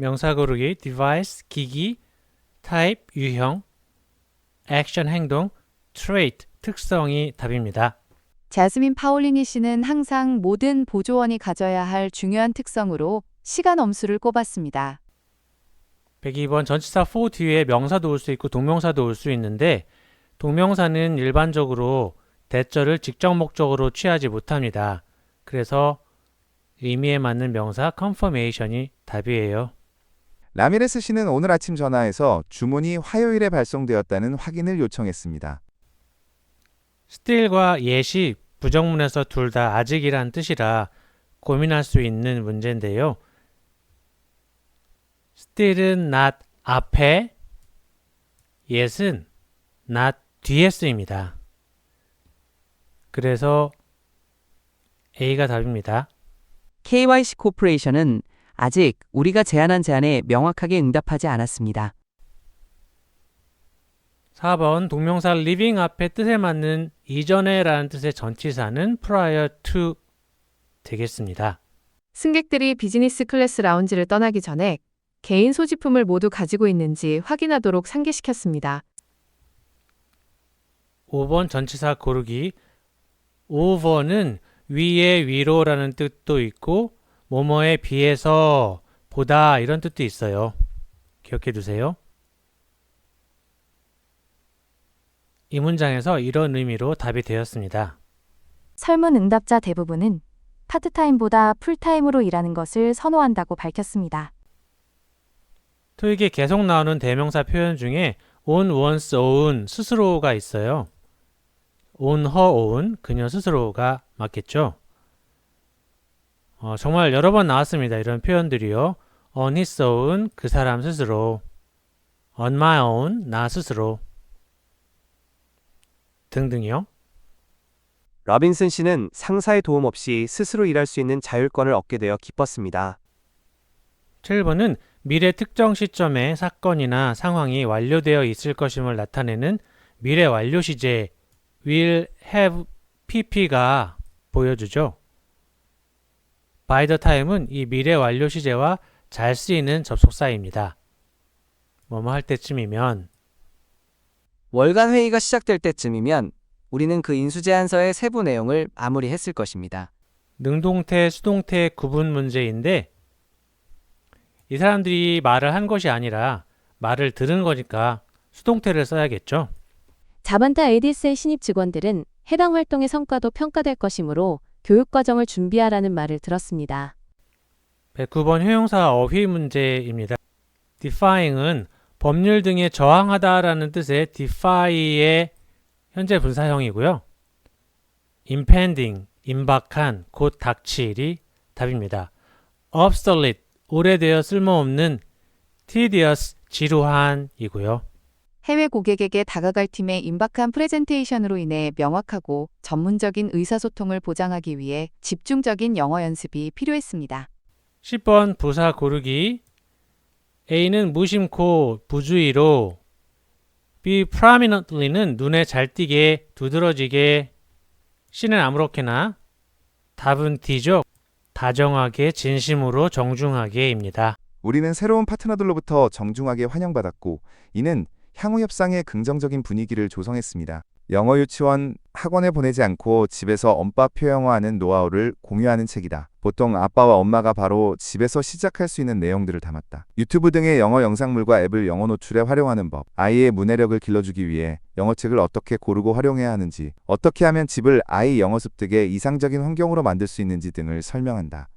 명사 고르기, device, 기기, type, 유형, action, 행동, trait, 특성이 답입니다. 자스민 파올리니 씨는 항상 모든 보조원이 가져야 할 중요한 특성으로 시간 엄수를 꼽았습니다. 102번 전치사 for 뒤에 명사도 올 수 있고 동명사도 올 수 있는데 동명사는 일반적으로 대절을 직접 목적으로 취하지 못합니다. 그래서 의미에 맞는 명사 confirmation이 답이에요. 라미레스 씨는 오늘 아침 전화해서 주문이 화요일에 발송되었다는 확인을 요청했습니다. still과 yet이 부정문에서 둘 다 아직이란 뜻이라 고민할 수 있는 문제인데요. still은 not 앞에, yet은 not 뒤에 쓰입니다. 그래서 A가 답입니다. KYC 코퍼레이션은 아직 우리가 제안한 제안에 명확하게 응답하지 않았습니다. 4번 동명사 living 앞에 뜻에 맞는 이전에라는 뜻의 전치사는 prior to 되겠습니다. 승객들이 비즈니스 클래스 라운지를 떠나기 전에 개인 소지품을 모두 가지고 있는지 확인하도록 상기시켰습니다. 5번 전치사 고르기 over는 위에 위로라는 뜻도 있고 뭐뭐에 비해서 보다 이런 뜻도 있어요. 기억해 두세요. 이 문장에서 이런 의미로 답이 되었습니다. 설문 응답자 대부분은 파트타임보다 풀타임으로 일하는 것을 선호한다고 밝혔습니다. 토익에 계속 나오는 대명사 표현 중에 on one's own 스스로가 있어요. on her own 그녀 스스로가 맞겠죠. 어, 정말 여러 번 나왔습니다. 이런 표현들이요. on his own 그 사람 스스로 on my own 나 스스로 등등이요. 러빈슨 씨는 상사의 도움 없이 스스로 일할 수 있는 자율권을 얻게 되어 기뻤습니다. 7번은 미래 특정 시점에 사건이나 상황이 완료되어 있을 것임을 나타내는 미래 완료 시제 will have pp가 보여주죠. By the time은 이 미래 완료 시제와 잘 쓰이는 접속사입니다. 뭐뭐 할 때쯤이면 월간 회의가 시작될 때쯤이면 우리는 그 인수 제안서의 세부 내용을 마무리했을 것입니다. 능동태, 수동태 구분 문제인데 이 사람들이 말을 한 것이 아니라 말을 들은 거니까 수동태를 써야겠죠. 자반타 에디스의 신입 직원들은 해당 활동의 성과도 평가될 것이므로 교육 과정을 준비하라는 말을 들었습니다. 109번 효용사 어휘 문제입니다. defying은 법률 등에 저항하다라는 뜻의 defy의 현재 분사형이고요. impending, 임박한, 곧 닥칠이 답입니다. obsolete, 오래되어 쓸모없는 tedious, 지루한이고요. 해외 고객에게 다가갈 팀의 임박한 프레젠테이션으로 인해 명확하고 전문적인 의사소통을 보장하기 위해 집중적인 영어 연습이 필요했습니다. 10번 부사 고르기 A는 무심코 부주의로 B prominently는 눈에 잘 띄게 두드러지게 C는 아무렇게나 답은 D죠. 다정하게 진심으로 정중하게입니다. 우리는 새로운 파트너들로부터 정중하게 환영받았고 이는 향후 협상에 긍정적인 분위기를 조성했습니다. 영어 유치원 학원에 보내지 않고 집에서 언빠 표 영어하는 노하우를 공유하는 책이다. 보통 아빠와 엄마가 바로 집에서 시작할 수 있는 내용들을 담았다. 유튜브 등의 영어 영상물과 앱을 영어 노출에 활용하는 법, 아이의 문해력을 길러주기 위해 영어책을 어떻게 고르고 활용해야 하는지, 어떻게 하면 집을 아이 영어 습득의 이상적인 환경으로 만들 수 있는지 등을 설명한다.